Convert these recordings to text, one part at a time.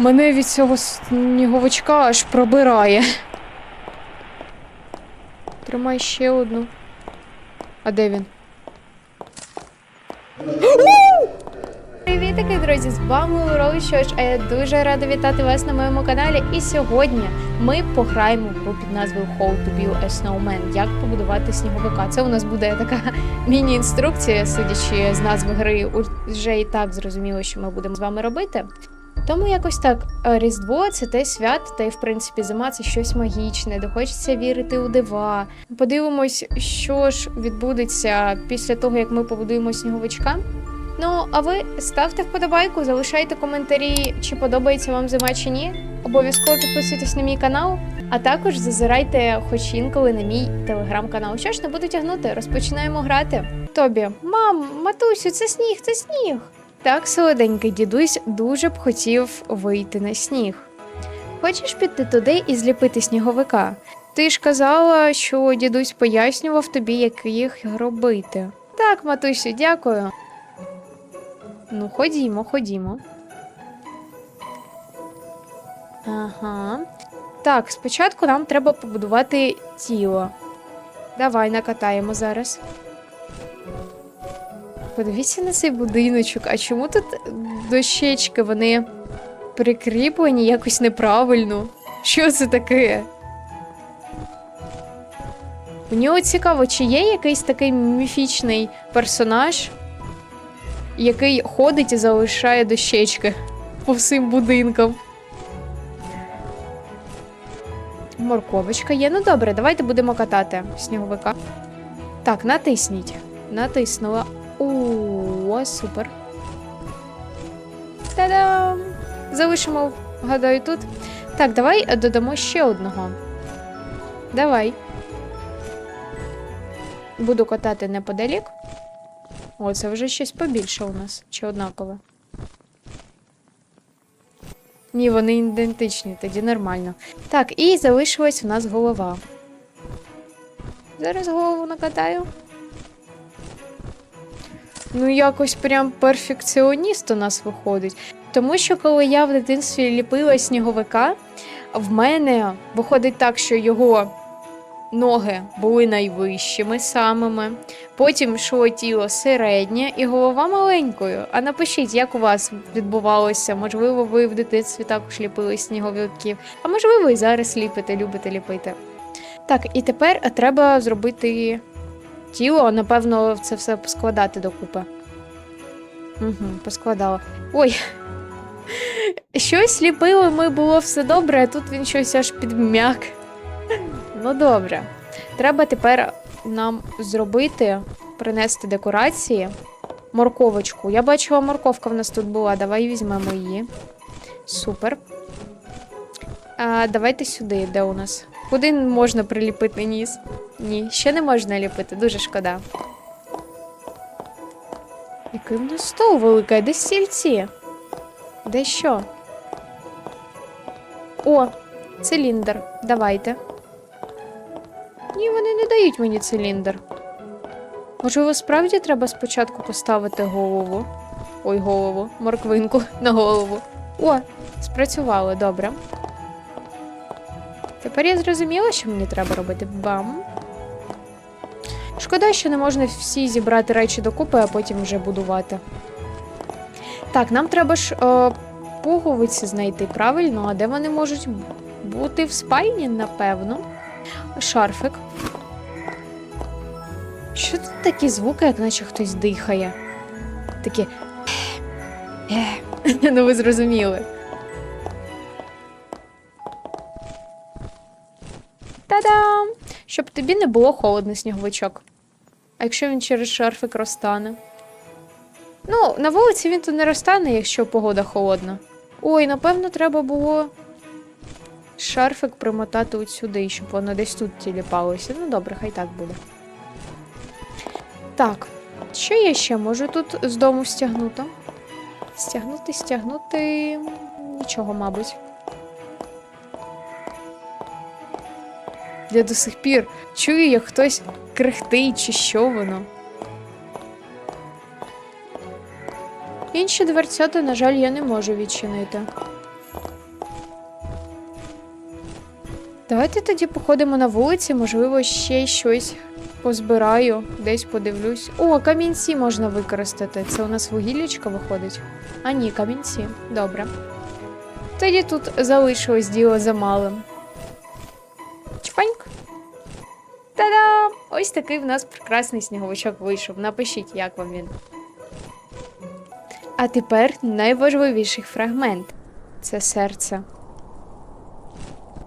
Мене від цього сніговичка аж пробирає. Тримай ще одну. А де він? Привітики, друзі! З вами Лорой. Що а я дуже рада вітати вас на моєму каналі. І сьогодні ми пограємо гру під назвою How to Build a Snowman. Як побудувати сніговика. Це у нас буде така міні-інструкція, судячи з назви гри, вже і так зрозуміло, що ми будемо з вами робити. Тому якось так, е, Різдво це те свято, та й в принципі зима це щось магічне, де хочеться вірити у дива. Подивимось, що ж відбудеться після того, як ми побудуємо сніговичка. Ну, а ви ставте вподобайку, залишайте коментарі, чи подобається вам зима чи ні. Обов'язково підписуйтесь на мій канал, а також зазирайте хоч інколи на мій телеграм-канал. Що ж, не буду тягнути, розпочинаємо грати. Тобі, мам, матусю, це сніг, це сніг. Так, солоденький дідусь дуже б хотів вийти на сніг. Хочеш піти туди і зліпити сніговика? Ти ж казала, що дідусь пояснював тобі, як їх робити. Так, матусю, дякую. Ну, ходімо, ходімо. Ага. Так, спочатку нам треба побудувати тіло. Давай накатаємо зараз. Подивіться на цей будиночок. А чому тут дощечки вони прикріплені якось неправильно? Що це таке? У нього цікаво, чи є якийсь такий міфічний персонаж, який ходить і залишає дощечки по всім будинкам. Морковочка є. Ну добре, давайте будемо катати сніговика. Так, натисніть. Натиснула. О, супер. Та-дам! Залишимо, гадаю, тут. Так, давай додамо ще одного. Давай. Буду катати неподалік. О, це вже щось побільше у нас. Чи однакове? Ні, вони ідентичні, тоді нормально. Так, і залишилась у нас голова. Зараз голову накатаю. Ну, якось прям перфекціоніст у нас виходить. Тому що коли я в дитинстві ліпила сніговика, в мене виходить так, що його ноги були найвищими самими, потім йшло тіло середнє і голова маленькою. А напишіть, як у вас відбувалося? Можливо, ви в дитинстві також ліпили сніговиків, а можливо, і зараз ліпите, любите ліпити. Так, і тепер треба зробити тіло, напевно, це все поскладати докупи. Угу, поскладала. Ой. Щось ліпили ми було все добре, а тут він щось аж підм'як. Ну, добре. Треба тепер нам зробити, принести декорації. Морковочку. Я бачила, морковка в нас тут була. Давай візьмемо її. Супер. А, Давайте сюди, де у нас. Куди можна приліпити ніс? Ні, ще не можна ліпити, дуже шкода. Який в нас стол великий, де стільці? Де що? О, циліндр. Давайте. Ні, вони не дають мені циліндр. Можливо, справді треба спочатку поставити голову. Ой, голову, морквинку на голову. О, спрацювало, добре. Тепер я зрозуміла, що мені треба робити. Бам. Шкода, що не можна всі зібрати речі докупи, а потім вже будувати. Так, нам треба ж е, пуговиці знайти правильно, а де вони можуть бути в спальні, напевно. Шарфик. Що тут такі звуки, як наче хтось дихає? Такі. Ну, ви зрозуміли. Щоб тобі не було холодно, сніговичок. А якщо він через шарфик розтане? Ну, на вулиці він тут не розтане, якщо погода холодна. Ой, напевно, треба було шарфик примотати от сюди, щоб воно десь тут тіліпалося. Ну, добре, хай так буде. Так, що я ще можу тут з дому стягнути? Стягнути, стягнути. Нічого, мабуть. Я до сих пір чую, як хтось крехтить, чи що воно. Інші дверцята, на жаль, я не можу відчинити. Давайте тоді походимо на вулиці, можливо, ще щось позбираю, десь подивлюсь. О, камінці можна використати. Це у нас вугіллячка виходить. А ні, камінці. Добре. Тоді тут залишилось діло за малим. Та-дам! Ось такий в нас прекрасний сніговичок вийшов. Напишіть, як вам він. А тепер найважливіший фрагмент це серце.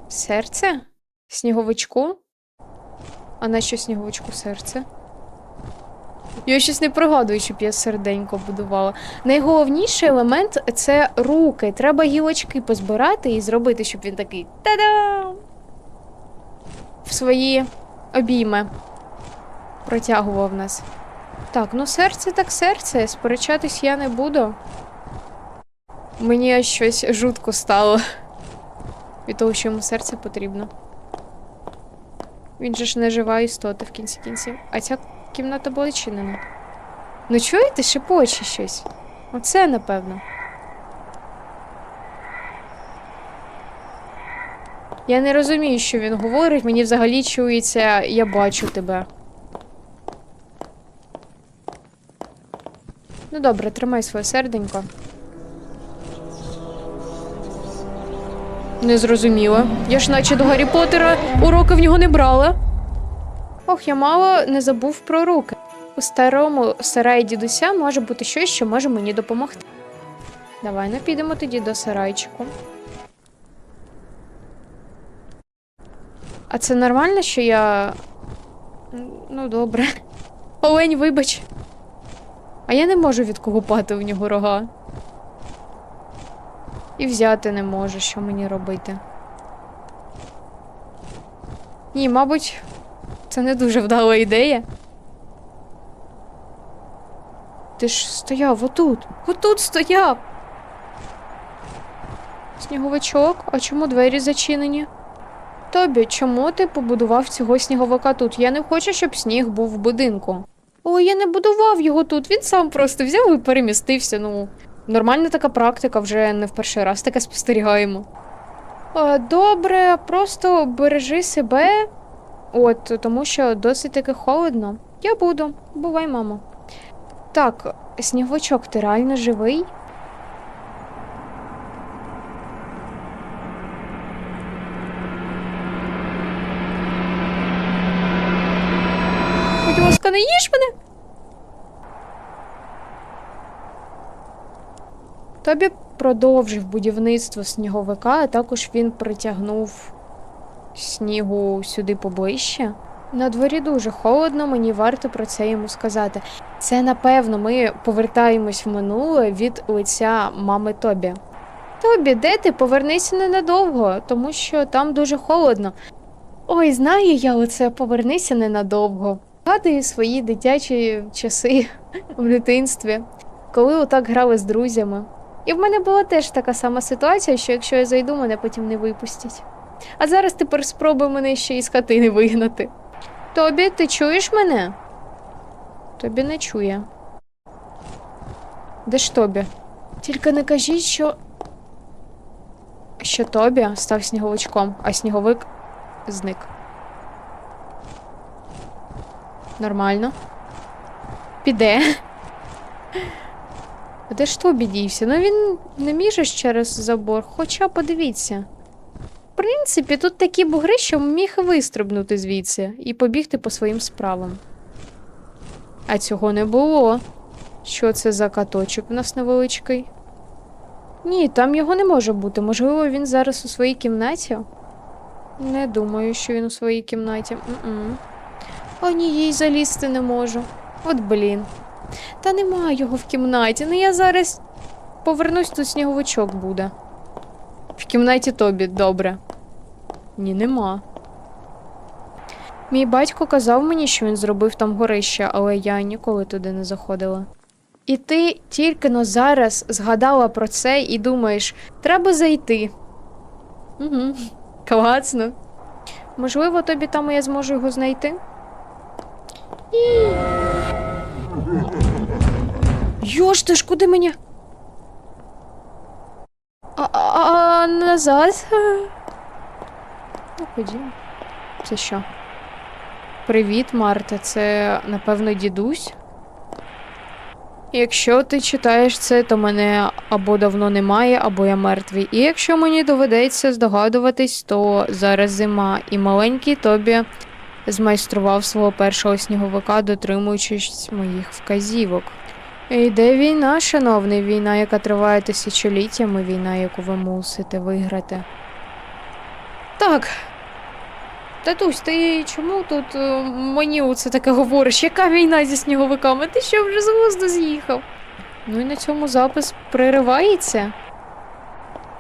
Серце? Сніговичку? А на що сніговичку серце? Я щось не пригадую, щоб я серденько будувала. Найголовніший елемент це руки. Треба гілочки позбирати і зробити, щоб він такий та-дам! В свої обійми протягував нас. Так, ну серце так серце. Сперечатись я не буду. Мені аж щось жутко стало. Від того, що йому серце потрібно. Він же ж не жива істота в кінці кінців. А ця кімната була відчинена. Ну чуєте, шепоче щось? Оце, напевно. Я не розумію, що він говорить. Мені взагалі чується, я бачу тебе. Ну добре, тримай своє серденько. Не зрозуміла. Я ж наче до Гаррі Поттера уроки в нього не брала. Ох, я мало не забув про руки. У старому сараї дідуся може бути щось, що може мені допомогти. Давай ну підемо тоді до сарайчику. А це нормально, що я. Ну, добре. Олень, вибач. А я не можу відколупати в нього рога. І взяти не можу, що мені робити. Ні, мабуть, це не дуже вдала ідея. Ти ж стояв отут. Отут стояв. Сніговичок, а чому двері зачинені? Тобі, чому ти побудував цього сніговика тут? Я не хочу, щоб сніг був в будинку. Ой, я не будував його тут. Він сам просто взяв і перемістився. Ну, нормальна така практика, вже не в перший раз таке спостерігаємо. Добре, просто бережи себе. От, тому що досить таки холодно. Я буду. Бувай, мамо. Так, сніговичок, ти реально живий? Будь ласка, не їж мене. Тобі продовжив будівництво сніговика, а також він притягнув снігу сюди поближче. На дворі дуже холодно, мені варто про це йому сказати. Це напевно ми повертаємось в минуле від лиця мами Тобі. Тобі, де ти? Повернися ненадовго, тому що там дуже холодно. Ой, знаю я оце, повернися ненадовго. Згадую свої дитячі часи в дитинстві, коли отак грали з друзями. І в мене була теж така сама ситуація, що якщо я зайду, мене потім не випустять. А зараз тепер спробуй мене ще із хатини вигнати. Тобі, ти чуєш мене? Тобі не чує. Де ж Тобі? Тільки не кажіть, що. Що Тобі став сніговичком, а сніговик зник. Нормально. Піде. А Де ж Тобі дівся? Ну він не міжеш через забор, хоча подивіться. В принципі, тут такі бугри, що міг вистрибнути звідси і побігти по своїм справам. А цього не було. Що це за каточок у нас невеличкий? Ні, там його не може бути. Можливо, він зараз у своїй кімнаті? Не думаю, що він у своїй кімнаті. М-м. О, ні, їй залізти не можу. От блін. Та нема його в кімнаті. Ну я зараз повернусь, тут сніговичок буде. В кімнаті тобі, добре. Ні, нема. Мій батько казав мені, що він зробив там горище, але я ніколи туди не заходила. І ти тільки но зараз згадала про це і думаєш, треба зайти. Угу. Класно. Можливо, тобі там я зможу його знайти? Йош, ти ж куди мені? А, а, а назад? Ну, ходімо. Це що? Привіт, Марта. Це, напевно, дідусь. Якщо ти читаєш це, то мене або давно немає, або я мертвий. І якщо мені доведеться здогадуватись, то зараз зима, і маленький Тобі змайстрував свого першого сніговика, дотримуючись моїх вказівок. Йде війна, шановний, війна, яка триває тисячоліттями, війна, яку ви мусите виграти. Так. Татусь, ти чому тут е, мені оце таке говориш? Яка війна зі сніговиками? Ти що вже з глузду з'їхав? Ну і на цьому запис приривається.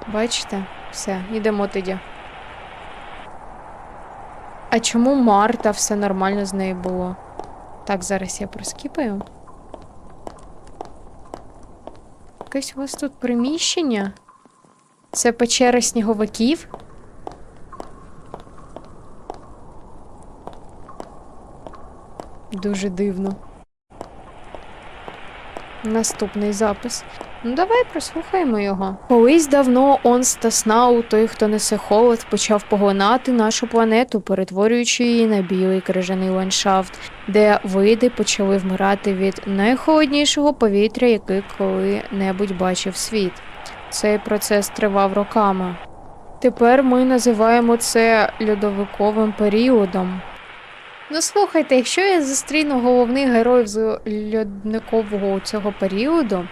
Бачите? Все, йдемо тоді. А чому Марта все нормально з нею було? Так, зараз я проскіпаю. Якесь у вас тут приміщення? Це печера сніговиків? Дуже дивно. Наступний запис. Ну, давай прослухаємо його. Колись давно Онс та Снау, той, хто несе холод, почав поглинати нашу планету, перетворюючи її на білий крижаний ландшафт, де види почали вмирати від найхолоднішого повітря, яке коли-небудь бачив світ. Цей процес тривав роками. Тепер ми називаємо це льодовиковим періодом. Ну слухайте, якщо я зустріну головних героїв з льодникового цього періоду,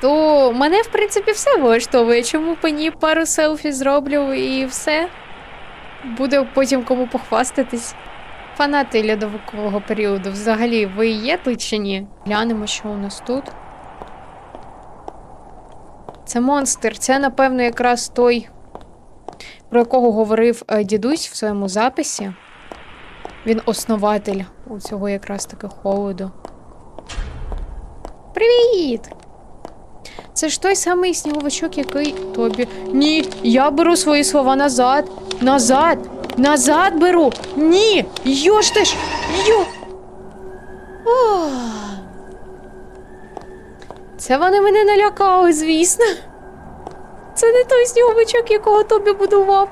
то мене, в принципі, все влаштовує. Чому по ній пару селфі зроблю і все? Буде потім кому похвастатись. Фанати льодовикового періоду, взагалі, ви є тут чи ні? Глянемо, що у нас тут. Це монстр. Це, напевно, якраз той, про якого говорив е, дідусь в своєму записі. Він основатель у цього якраз таки холоду. Привіт! Це ж той самий сніговичок, який тобі. Ні, я беру свої слова назад. Назад! Назад беру! Ні! Йо ж ти ж! Йо! Ох. Це вони мене налякали, звісно. Це не той сніговичок, якого тобі будував.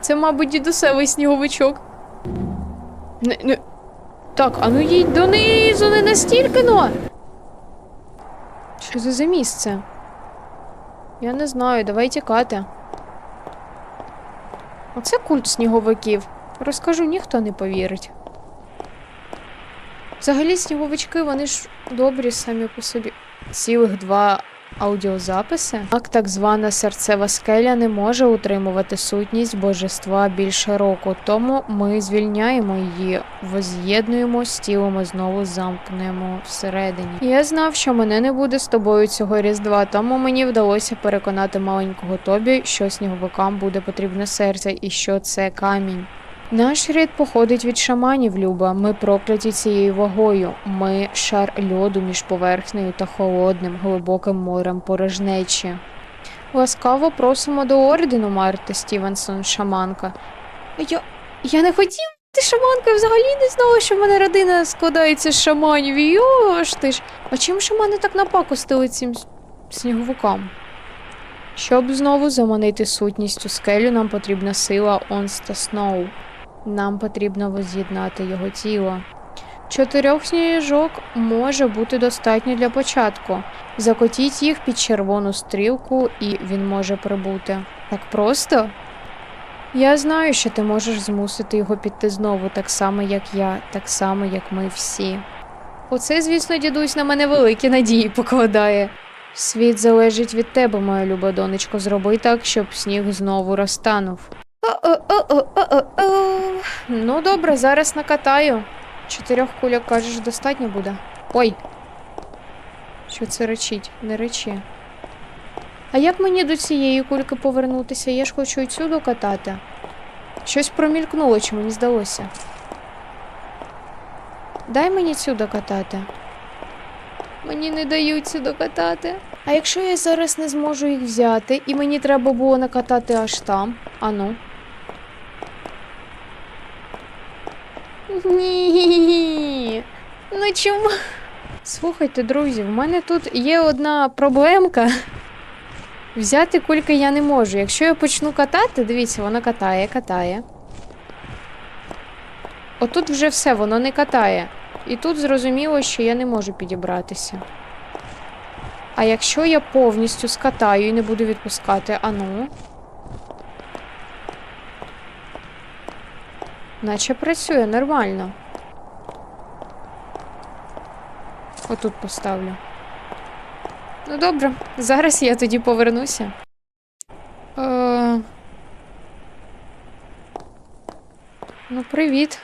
Це, мабуть, дідусевий сніговичок. Не, не... Так, а ну їдь донизу, не настільки но. Що це за місце? Я не знаю, давай тікати. Оце культ сніговиків. Розкажу, ніхто не повірить. Взагалі, сніговички, вони ж добрі самі по собі. Цілих два аудіозаписи. Так, так звана серцева скеля не може утримувати сутність божества більше року, тому ми звільняємо її, воз'єднуємо з тілом і знову замкнемо всередині. Я знав, що мене не буде з тобою цього різдва, тому мені вдалося переконати маленького Тобі, що сніговикам буде потрібне серце і що це камінь. Наш рід походить від шаманів, Люба. Ми прокляті цією вагою. Ми шар льоду між поверхнею та холодним, глибоким морем порожнечі. Ласкаво просимо до ордену, Марта Стівенсон, шаманка. Я. Я не хотів бути шаманкою, взагалі не знала, що в мене родина складається з шаманів. Йо ж ти ж. А чим шамани так напакостили цим сніговикам? Щоб знову заманити сутність у скелю, нам потрібна сила Онс та Сноу. Нам потрібно воз'єднати його тіло. Чотирьох сніжок може бути достатньо для початку. Закотіть їх під червону стрілку, і він може прибути. Так просто? Я знаю, що ти можеш змусити його піти знову, так само, як я, так само, як ми всі. Оце, звісно, дідусь на мене великі надії покладає. Світ залежить від тебе, моя люба донечко. Зроби так, щоб сніг знову розтанув. О-о-о-о-о-о. Ну добре, зараз накатаю. Чотирьох кульок, кажеш, достатньо буде. Ой. Що це речить? Не речи. А як мені до цієї кульки повернутися? Я ж хочу і цю докатати. Щось промількнуло, чи мені здалося. Дай мені цю докатати. Мені не дають цю докатати. А якщо я зараз не зможу їх взяти, і мені треба було накатати аж там. Ану. Ні. Ну чому? Слухайте, друзі, в мене тут є одна проблемка. Взяти кульки я не можу. Якщо я почну катати, дивіться, вона катає, катає. Отут вже все, воно не катає. І тут зрозуміло, що я не можу підібратися. А якщо я повністю скатаю і не буду відпускати, а Наче працює нормально. Отут поставлю. Ну добре, зараз я тоді повернуся. Е... Ну, привіт.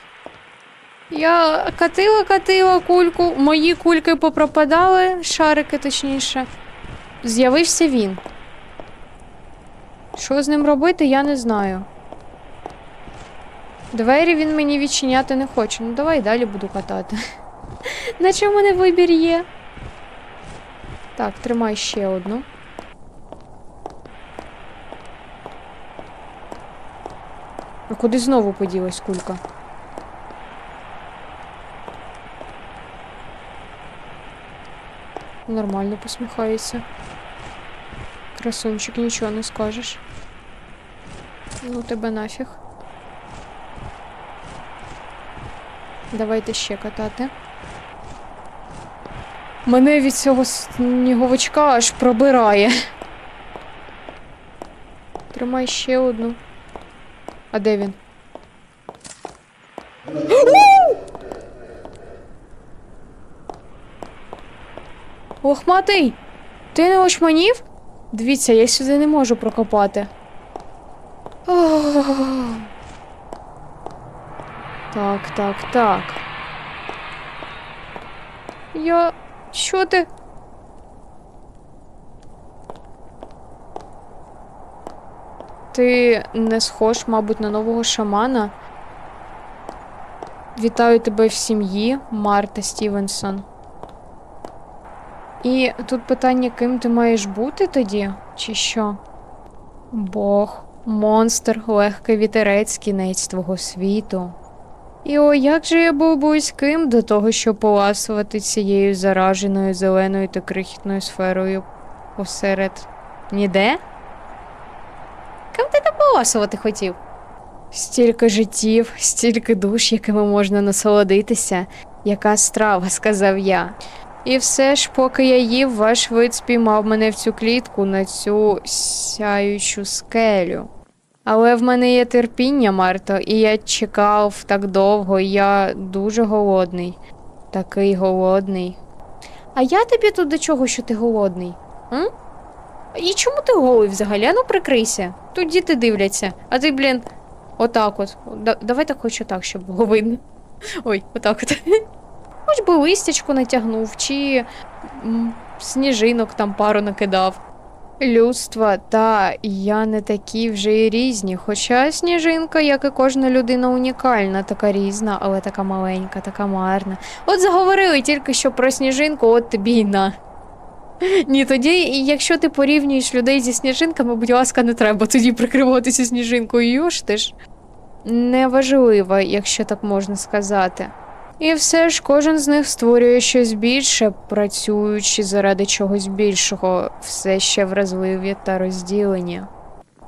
Я катила, катила кульку. Мої кульки попропадали, шарики точніше. З'явився він. Що з ним робити, я не знаю. Двері він мені відчиняти не хоче. Ну давай далі буду катати. На чому мене вибір є? Так, тримай ще одну. А куди знову поділась кулька? Нормально посміхається. Красунчик, нічого не скажеш. Ну, тебе нафіг. Давайте ще катати. Мене від цього сніговичка аж пробирає. Тримай ще одну. А де він? Лохматий! Ти не очманів? Дивіться, я сюди не можу прокопати. Ох. Так, так, так. Я. Що ти? Ти не схож, мабуть, на нового шамана. Вітаю тебе в сім'ї, Марта Стівенсон. І тут питання, ким ти маєш бути тоді, чи що? Бог, монстр, легкий вітерець, кінець твого світу. І о, як же я був близьким до того, щоб поласувати цією зараженою зеленою та крихітною сферою посеред. Ніде? Ким ти там поласувати хотів? Стільки життів, стільки душ, якими можна насолодитися. Яка страва, сказав я. І все ж, поки я їв, ваш вид спіймав мене в цю клітку на цю сяючу скелю. Але в мене є терпіння, Марто, і я чекав так довго, і я дуже голодний. Такий голодний. А я тобі тут до чого, що ти голодний? М? І чому ти голий взагалі? Ну прикрийся. Тут діти дивляться. А ти, блін, отак от. Да- давай так хоч отак, щоб було видно. Ой, отак от. Хоч би листячку натягнув, чи м, сніжинок там пару накидав. Людства, та я не такі вже й різні. Хоча сніжинка, як і кожна людина, унікальна, така різна, але така маленька, така марна. От заговорили тільки що про сніжинку, от тобі й на. Ні, тоді, якщо ти порівнюєш людей зі сніжинками, будь ласка, не треба тоді прикриватися сніжинкою. Йош ти ж. Неважливо, якщо так можна сказати. І все ж кожен з них створює щось більше, працюючи заради чогось більшого, все ще вразливі та розділені.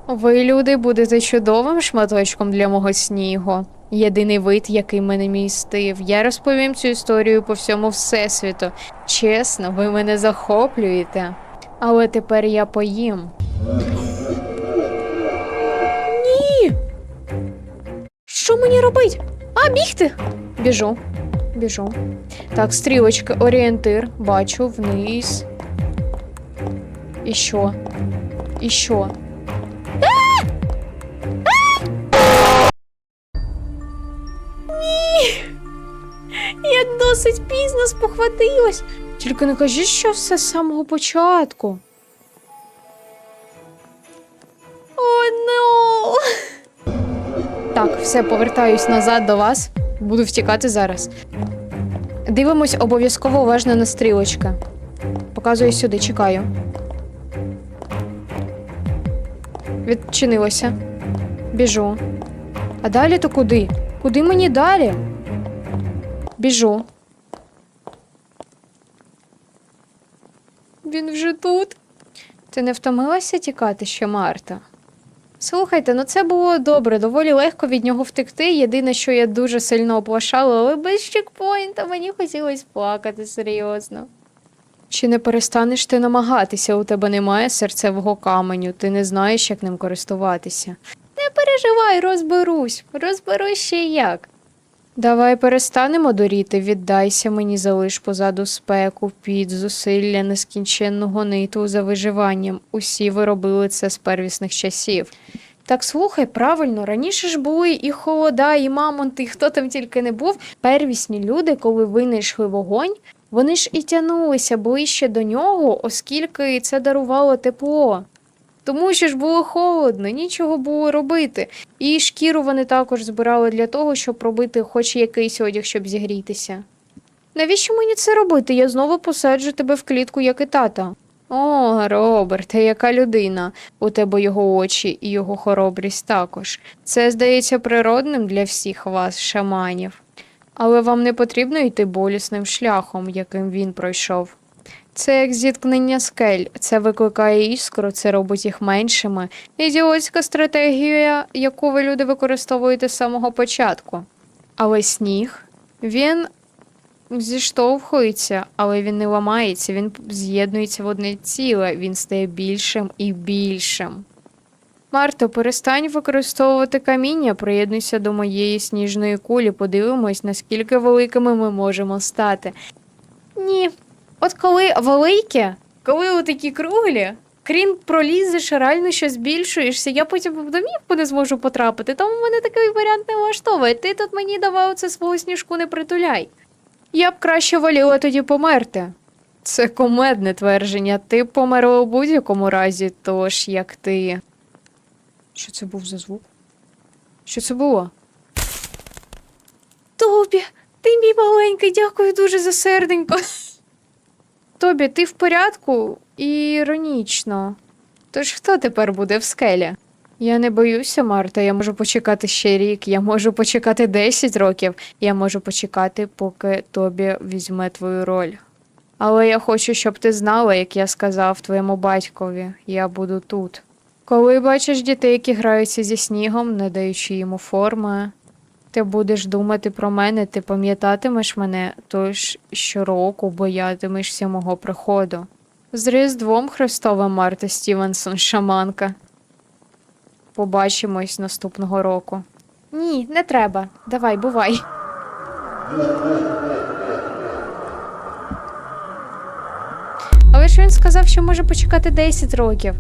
Ви, люди, будете чудовим шматочком для мого снігу. Єдиний вид, який мене містив. Я розповім цю історію по всьому всесвіту. Чесно, ви мене захоплюєте. Але тепер я поїм. Ні. Що мені робить? А, бігти. Біжу. Біжу. Так, стрілочки, орієнтир. Бачу, вниз. І що? І що? Ні! Я досить пізно спохватилась. Тільки не кажіть, що все з самого початку. Все, повертаюсь назад до вас. Буду втікати зараз. Дивимось обов'язково уважно на стрілочки. Показую сюди, чекаю. Відчинилося. Біжу. А далі то куди? Куди мені далі? Біжу. Він вже тут. Ти не втомилася тікати ще, Марта? Слухайте, ну це було добре, доволі легко від нього втекти. Єдине, що я дуже сильно оплашала, але без чекпоінта мені хотілося плакати серйозно. Чи не перестанеш ти намагатися? У тебе немає серцевого каменю, ти не знаєш, як ним користуватися. Не переживай, розберусь, розберусь ще як. Давай перестанемо доріти, віддайся мені, залиш позаду спеку, під зусилля нескінченного ниту за виживанням. Усі ви робили це з первісних часів. Так слухай, правильно, раніше ж були і холода, і мамонти, і хто там тільки не був. Первісні люди, коли винайшли вогонь, вони ж і тянулися ближче до нього, оскільки це дарувало тепло. Тому що ж було холодно, нічого було робити. І шкіру вони також збирали для того, щоб робити хоч якийсь одяг, щоб зігрітися. Навіщо мені це робити? Я знову посаджу тебе в клітку, як і тата. О, Роберте, яка людина. У тебе його очі і його хоробрість також. Це здається природним для всіх вас, шаманів. Але вам не потрібно йти болісним шляхом, яким він пройшов. Це як зіткнення скель, це викликає іскру, це робить їх меншими. Ідіотська стратегія, яку ви люди використовуєте з самого початку. Але сніг, він зіштовхується, але він не ламається, він з'єднується в одне ціле, він стає більшим і більшим. Марто, перестань використовувати каміння, приєднуйся до моєї сніжної кулі, подивимось, наскільки великими ми можемо стати. Ні, От коли велике, коли такі круглі, крім пролізеш, реально що збільшуєшся, я потім в домівку не зможу потрапити, тому мене такий варіант не влаштовує. Ти тут мені давав це свого сніжку не притуляй. Я б краще воліла тоді померти. Це комедне твердження. Ти б померла у будь-якому разі, тож як ти. Що це був за звук? Що це було? Тобі, ти мій маленький, дякую дуже за серденько. Тобі, ти в порядку? Іронічно. Тож хто тепер буде в скелі? Я не боюся, Марта, я можу почекати ще рік, я можу почекати 10 років, я можу почекати, поки Тобі візьме твою роль. Але я хочу, щоб ти знала, як я сказав твоєму батькові, я буду тут. Коли бачиш дітей, які граються зі снігом, не даючи йому форми, ти будеш думати про мене, ти пам'ятатимеш мене, тож щороку боятимешся мого приходу. З Різдвом Христовим Марта Стівенсон, шаманка. Побачимось наступного року. Ні, не треба. Давай, бувай. Але ж він сказав, що може почекати 10 років.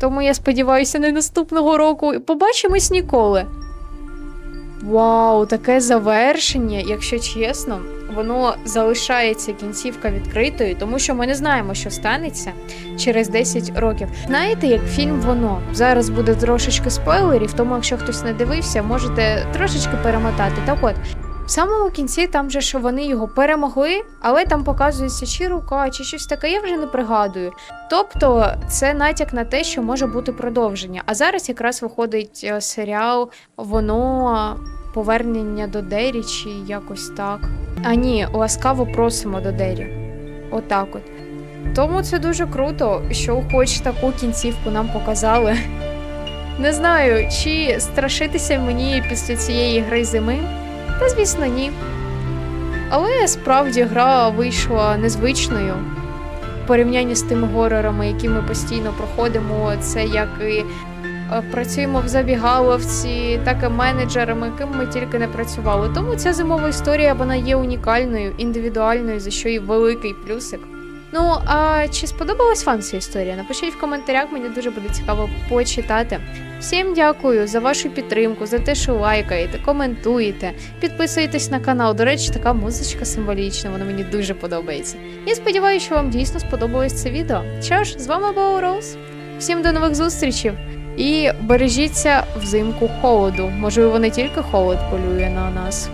Тому я сподіваюся, не наступного року. Побачимось ніколи. Вау, таке завершення, якщо чесно, воно залишається кінцівка відкритою, тому що ми не знаємо, що станеться через 10 років. Знаєте, як фільм Воно зараз буде трошечки спойлерів, тому якщо хтось не дивився, можете трошечки перемотати. Так от. Самому кінці там же що вони його перемогли, але там показується чи рука, чи щось таке, я вже не пригадую. Тобто це натяк на те, що може бути продовження. А зараз якраз виходить е, серіал Воно повернення до Дері, чи якось так. А ні, ласкаво просимо до Дері. Отак от. Тому це дуже круто, що хоч таку кінцівку нам показали. Не знаю, чи страшитися мені після цієї гри зими. Та звісно, ні. Але справді гра вийшла незвичною в порівнянні з тими горорами, які ми постійно проходимо. Це як і е, працюємо в забігаловці, так і менеджерами, ким ми тільки не працювали. Тому ця зимова історія вона є унікальною, індивідуальною, за що і великий плюсик. Ну, а чи сподобалась вам ця історія? Напишіть в коментарях, мені дуже буде цікаво почитати. Всім дякую за вашу підтримку, за те, що лайкаєте, коментуєте, підписуєтесь на канал. До речі, така музичка символічна, вона мені дуже подобається. Я сподіваюся, що вам дійсно сподобалось це відео. Що ж, з вами була Роуз. Всім до нових зустрічей і бережіться взимку холоду. Можливо, не тільки холод полює на нас.